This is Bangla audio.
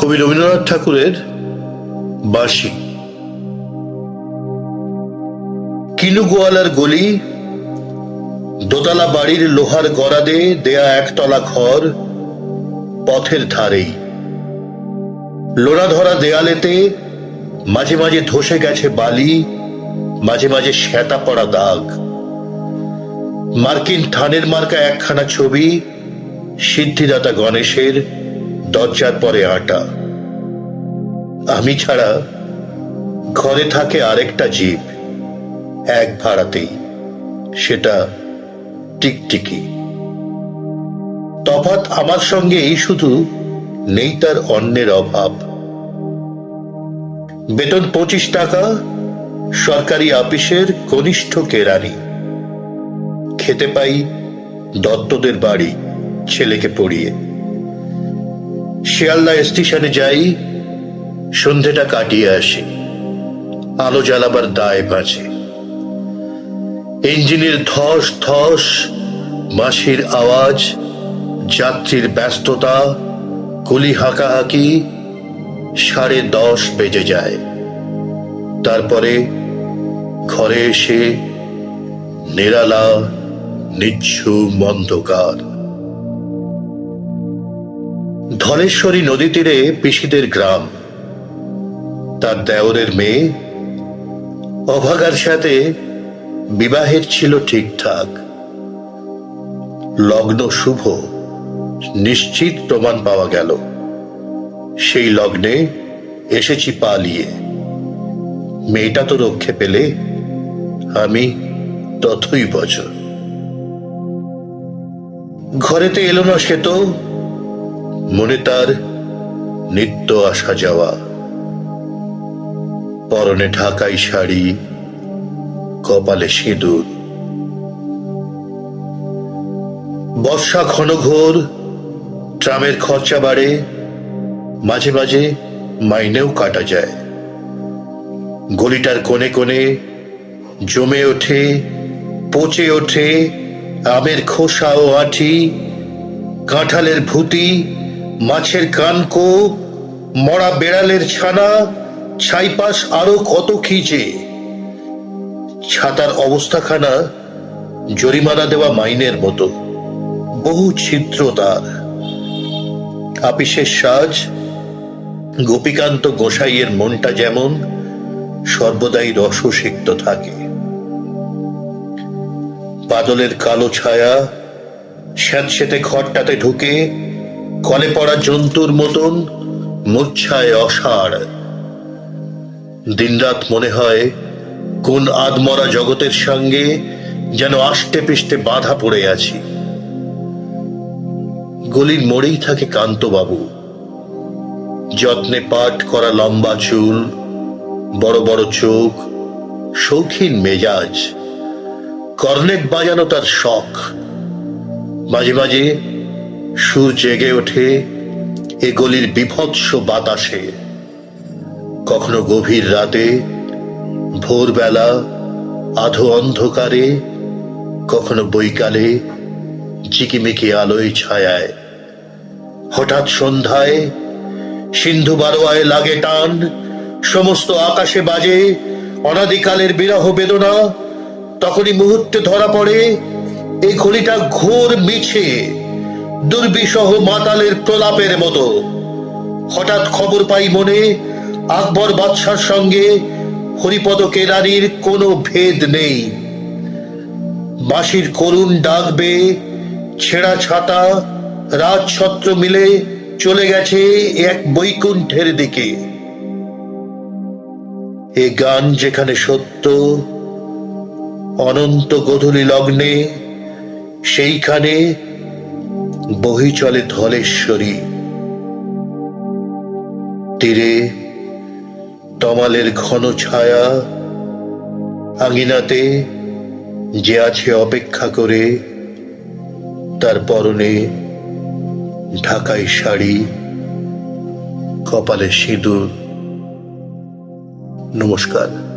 কবি রবীন্দ্রনাথ ঠাকুরের বাঁশি। কিনু গোয়ালার গলি, দোতলা বাড়ির লোহার গড়াদে দেয়া একতলা ঘর পথের ধারেই। লোনা ধরা দেয়ালেতে মাঝে মাঝে ধসে গেছে বালি, মাঝে মাঝে শ্যাতা পড়া দাগ। মার্কিন থানের মার্কা একখানা ছবি, সিদ্ধিদাতা গণেশের দরজার পরে আটা। আমি ছাড়া ঘরে থাকে আরেকটা জীব, এক ভাড়াতেই। সেটা টিকটিকি। তফাৎ আমার সঙ্গে এই শুধু নেই তার অন্যের অভাব। বেতন পঁচিশ টাকা, সরকারি আপিসের কনিষ্ঠ কেরানি। খেতে পাই দত্তদের বাড়ি, ছেলেকে পড়িয়ে। শিয়ালদা স্টেশনে যাই, সন্ধেটা কাটিয়ে আসি। আলো জ্বালাবার দায় বাঁচে ইঞ্জিনের ধস ধস, মাসির আওয়াজ, যাত্রীর ব্যস্ততা, কুলি হাঁকাহাঁকি, সাড়ে দশ বেজে যায়। তারপরে ঘরে এসে নিরালা, নিচ্ছু, অন্ধকার। ধলেশ্বরী নদী তীরে পিসিদের গ্রাম। তার দেওরের মেয়ে, অভাগার সাথে বিবাহের ছিল ঠিকঠাক। লগ্ন শুভ, নিশ্চিত প্রমাণ পাওয়া গেল। সেই লগ্নে এসেছি পালিয়ে মেয়েটা তো রক্ষে পেলে আমি ততই বছর। ঘরেতে এলো না সে তো মনে তার নিত্য আসা যাওয়া। পরনে ঢাকাই শাড়ি, কপালে সিঁদুর। বর্ষা ঘন ঘোর, ট্রামের খরচা বাড়ে, মাঝে মাঝে মাইনেও কাটা যায়। গলিটার কোণে কোণে জমে ওঠে, পচে ওঠে আমের খোসা ও আঠি, কাঁঠালের ভুতি মাছের কানকো মরা বেড়ালের ছানা, ছাইপাশ আরও কত খিচে ছাতার অবস্থাখানা জরিমানা দেওয়া মাইনের মতো, বহু ছিদ্র তার। আপিসের সাজ, গোপীকান্ত গোসাইয়ের মনটা যেমন, সর্বদাই রসসিক্ত থাকে। বাদলের কালো ছায়া স্যাঁতস্যাঁতে ঘরটাতে ঢুকে কলে পড়া জন্তুর মতন মূর্ছায় অসাড় দিনরাত মনে হয়, কোন আদমরা জগতের সঙ্গে যেন আষ্টে পিষ্টে বাধা পড়ে আছি। গলির মোড়েই থাকে কান্তবাবু। যত্নে পাঠ করা লম্বা চুল, বড় বড় চোখ, শৌখিন মেজাজ। কর্নেট বাজানো তার শখ। মাঝে মাঝে সুর জেগে ওঠে এ গলির বিভৎস বাতাসে। কখনো গভীর রাতে, ভোরবেলা, আধো অন্ধকারে, কখনো বৈকালে চিকিমিকি আলোয় ছায়ায়। হঠাৎ সন্ধ্যায় সিন্ধু বারোয়ায় লাগে টান, সমস্ত আকাশে বাজে অনাদিকালের বিরহ বেদনা। তখনই মুহূর্তে ধরা পড়ে এই ঘড়িটা ঘোর মিছে। দুর্বিসহ মাতালের প্রলাপের মতো। হঠাৎ খবর পাই মনে আকবর বাদশার সঙ্গে হরিপদ কেরানির কোনো ভেদ নেই। বাঁশির করুণ ডাকবে ছেঁড়া ছাতা, রাজছত্র মিলে চলে গেছে এক বৈকুণ্ঠের দিকে। এ গান যেখানে সত্য, অনন্ত গধূলি লগ্নে, সেইখানে বহি চলে ধলেশ্বরী তীরে তমালের ঘন ছায়া, আঙিনাতে যে আছে অপেক্ষা করে, তার পরনে ঢাকাই শাড়ি, কপালে সিঁদুর। নমস্কার।